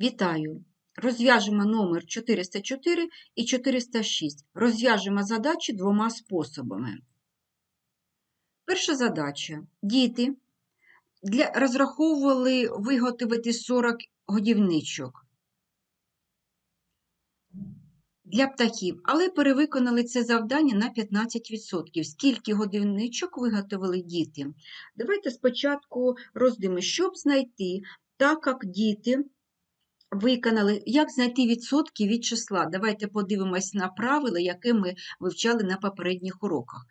Вітаю! Розв'яжемо номер 404 і 406. Розв'яжемо задачі двома способами. Перша задача. Діти для, розраховували виготовити 40 годівничок для птахів, але перевиконали це завдання на 15%. Скільки годівничок виготовили діти? Давайте спочатку роздимо, щоб знайти, так як діти виконали, як знайти відсотки від числа. Давайте подивимось на правила, яке ми вивчали на попередніх уроках.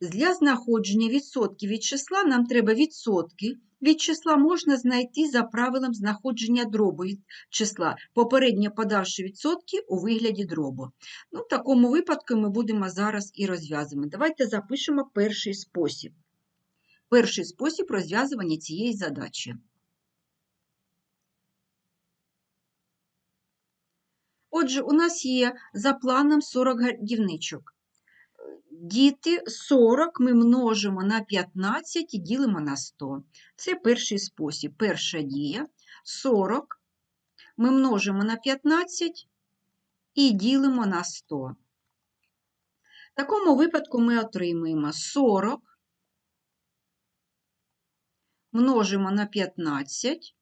Для знаходження відсотків від числа нам треба відсотки. Від числа можна знайти за правилом знаходження дробу від числа, попередньо подавши відсотки у вигляді дробу. Ну, в такому випадку ми будемо зараз і розв'язувати. Давайте запишемо перший спосіб. Перший спосіб розв'язування цієї задачі. Отже, у нас є за планом 40 годівничок. Діти 40 ми множимо на 15 і ділимо на 100. Це перший спосіб, перша дія. 40 ми множимо на 15 і ділимо на 100. В такому випадку ми отримуємо 40 множимо на 15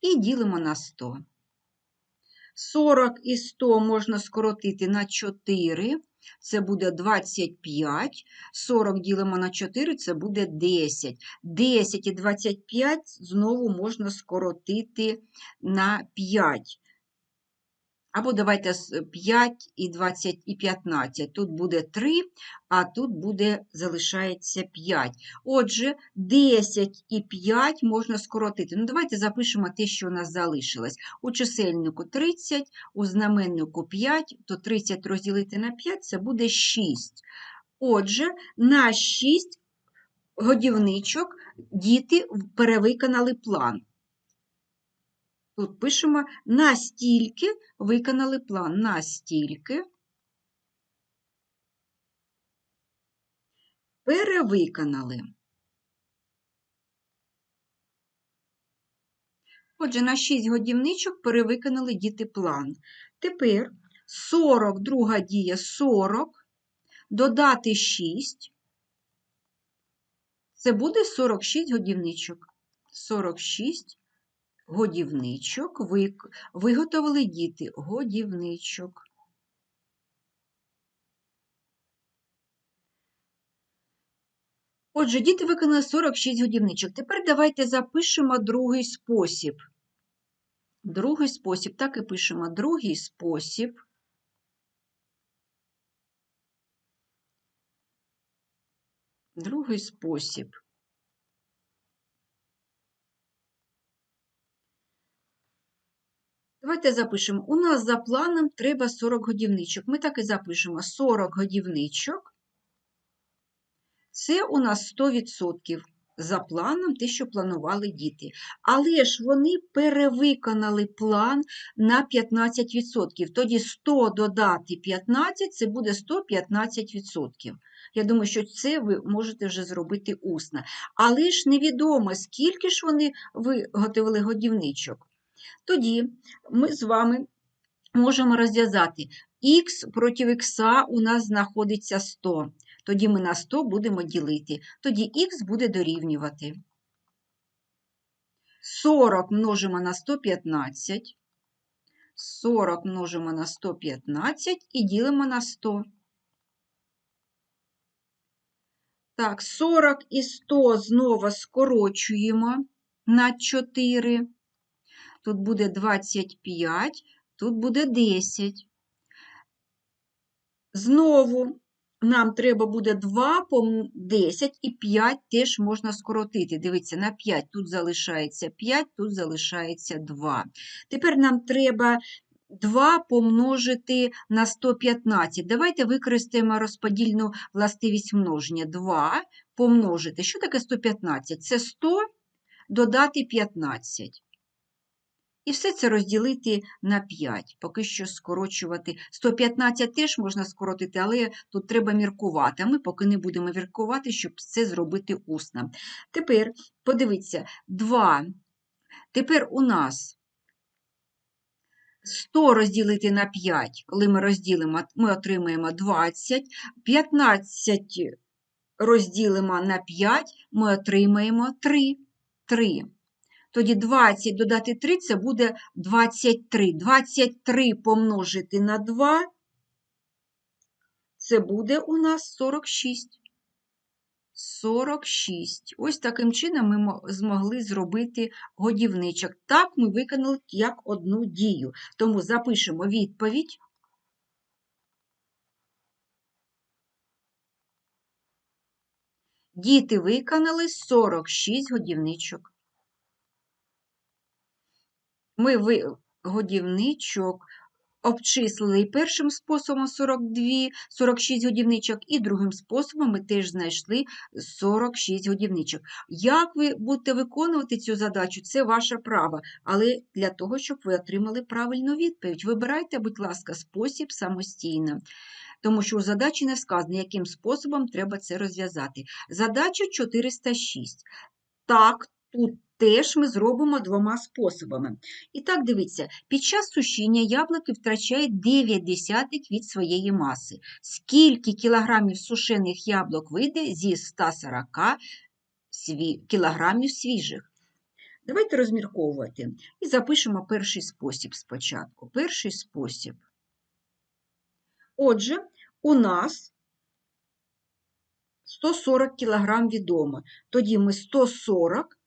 і ділимо на 100. 40 і 100 можна скоротити на 4, це буде 25. 40 ділимо на 4, це буде 10. 10 і 25 знову можна скоротити на 5. Або давайте 5 і 20 і 15. Тут буде 3, а тут буде, залишається 5. Отже, 10 і 5 можна скоротити. Ну, давайте запишемо те, що у нас залишилось. У чисельнику 30, у знаменнику 5, то 30 розділити на 5 це буде 6. Отже, на 6 годівничок діти перевиконали план. Тут пишемо настільки виконали план, настільки перевиконали. Отже, на 6 годівничок перевиконали діти план. Тепер 40, друга дія 40, додати 6. Це буде 46 годівничок. 46 годівничок виготовили діти годівничок. Отже, діти виконали 46 годівничок. Тепер давайте запишемо другий спосіб. Другий спосіб, так і пишемо другий спосіб. Другий спосіб. Давайте запишемо. У нас за планом треба 40 годівничок. Ми так і запишемо 40 годівничок. Це у нас 100% за планом, те, що планували діти. Але ж вони перевиконали план на 15%. Тоді 100 додати 15 це буде 115%. Я думаю, що це ви можете вже зробити усно. Але ж невідомо, скільки ж вони виготовили годівничок. Тоді ми з вами можемо розв'язати х проти х у нас знаходиться 100. Тоді ми на 100 будемо ділити. Тоді х буде дорівнювати. 40 множимо на 115. 40 множимо на 115 і ділимо на 100. Так, 40 і 100 знову скорочуємо на 4 тут буде 25, тут буде 10. Знову нам треба буде 2 по 10 і 5 теж можна скоротити. Дивіться, на 5 тут залишається 5, тут залишається 2. Тепер нам треба 2 помножити на 115. Давайте використаємо розподільну властивість множення. 2 помножити. Що таке 115? Це 100 додати 15. І все це розділити на 5, поки що скорочувати. 115 теж можна скоротити, але тут треба міркувати. А ми поки не будемо міркувати, щоб це зробити усно. Тепер, подивіться, 2. Тепер у нас 100 розділити на 5, коли ми розділимо, ми отримаємо 20. 15 розділимо на 5, ми отримаємо 3. 3. Тоді 20 додати 3 це буде 23. 23 помножити на 2 це буде у нас 46. 46. Ось таким чином ми змогли зробити годівничок. Так ми виконали як одну дію. Тому запишемо відповідь. Діти виконали 46 годівничок. Ми годівничок обчислили першим способом 42, 46 годівничок, і другим способом ми теж знайшли 46 годівничок. Як ви будете виконувати цю задачу, це ваше право, але для того, щоб ви отримали правильну відповідь. Вибирайте, будь ласка, спосіб самостійно. Тому що у задачі не сказано, яким способом треба це розв'язати. Задача 406. Так, тут теж ми зробимо двома способами. І так, дивіться, під час сушіння яблуки втрачають 9 десятих від своєї маси. Скільки кілограмів сушених яблук вийде зі 140 сві... кілограмів свіжих? Давайте розмірковувати. І запишемо перший спосіб спочатку. Перший спосіб. Отже, у нас 140 кг відомо. Тоді ми 140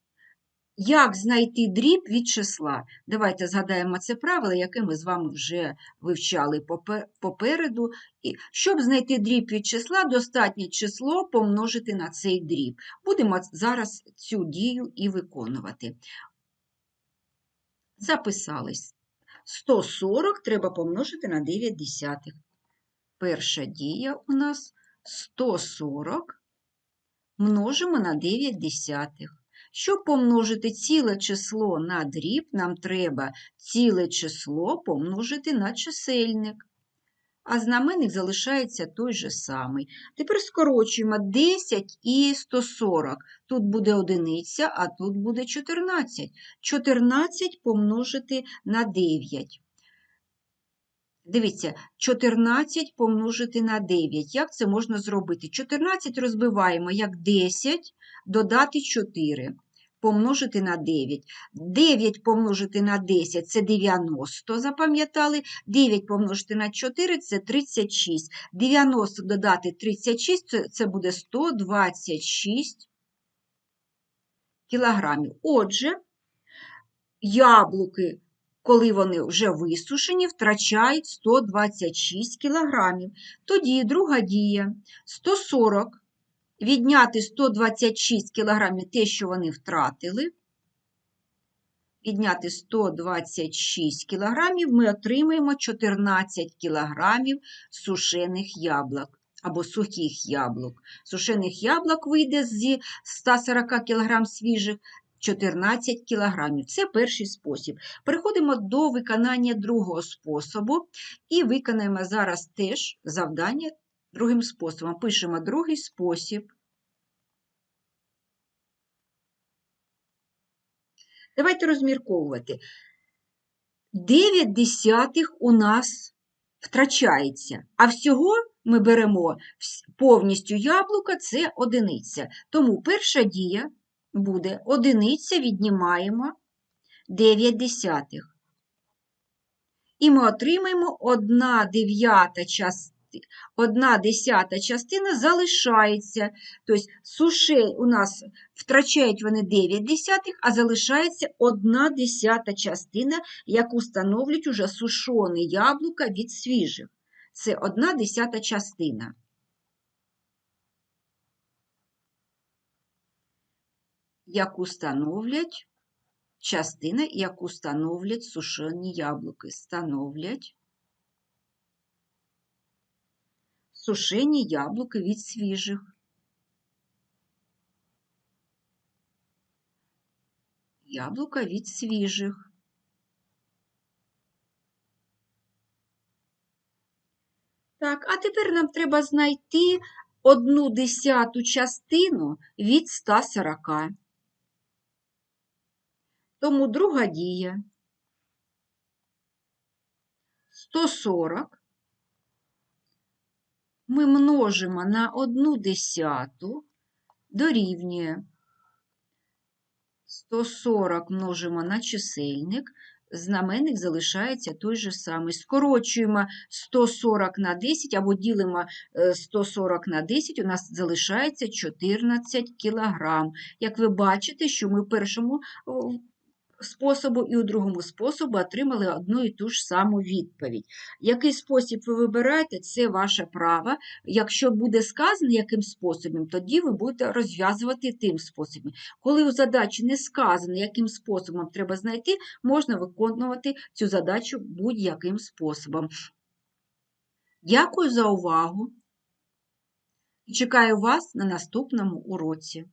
як знайти дріб від числа? Давайте згадаємо це правило, яке ми з вами вже вивчали попереду. І щоб знайти дріб від числа, достатньо число помножити на цей дріб. Будемо зараз цю дію і виконувати. Записались. 140 треба помножити на 9 десятих. Перша дія у нас 140 множимо на 9 десятих. Щоб помножити ціле число на дріб, нам треба ціле число помножити на чисельник. А знаменник залишається той же самий. Тепер скорочуємо 10 і 140. Тут буде одиниця, а тут буде 14. 14 помножити на 9. Дивіться, 14 помножити на 9. Як це можна зробити? 14 розбиваємо як 10, додати 4. Помножити на 9. 9 помножити на 10 це 90, запам'ятали. 9 помножити на 4 це 36. 90 додати 36 це, буде 126 кілограмів. Отже, яблуки коли вони вже висушені, втрачають 126 кілограмів. Тоді друга дія 140 відняти 126 кілограмів те, що вони втратили. Відняти 126 кілограмів, ми отримаємо 14 кілограмів сушених яблук або сухих яблук. Сушених яблук вийде зі 140 кг свіжих 14 кілограмів. Це перший спосіб. Переходимо до виконання другого способу і виконаємо зараз теж завдання другим способом. Пишемо другий спосіб. Давайте розмірковувати. 9 десятих у нас втрачається, а всього ми беремо повністю яблука це одиниця. Тому перша дія буде одиниця віднімаємо 9 десятих. І ми отримаємо 1 дев'ята частина. Одна десята частина залишається, тобто суше у нас втрачають вони 9 десятих, а залишається 1 десята частина, яку становлять уже сушені яблука від свіжих. Це 1 десята частина. яку становлять частина, яку становлять сушені яблуки. Становлять сушені яблуки від свіжих. Яблука від свіжих. Так, а тепер нам треба знайти одну десяту частину від 140. Тому друга дія. 140 ми множимо на 1 десяту дорівнює 140 множимо на чисельник, знаменник залишається той же самий. Скорочуємо 140 на 10 або ділимо е, 140 на 10, у нас залишається 14 кілограм. Як ви бачите, що ми в першому способу і у другому способу отримали одну і ту ж саму відповідь. Який спосіб ви вибираєте, це ваше право. Якщо буде сказано, яким способом, тоді ви будете розв'язувати тим способом. Коли у задачі не сказано, яким способом треба знайти, можна виконувати цю задачу будь-яким способом. Дякую за увагу. Чекаю вас на наступному уроці.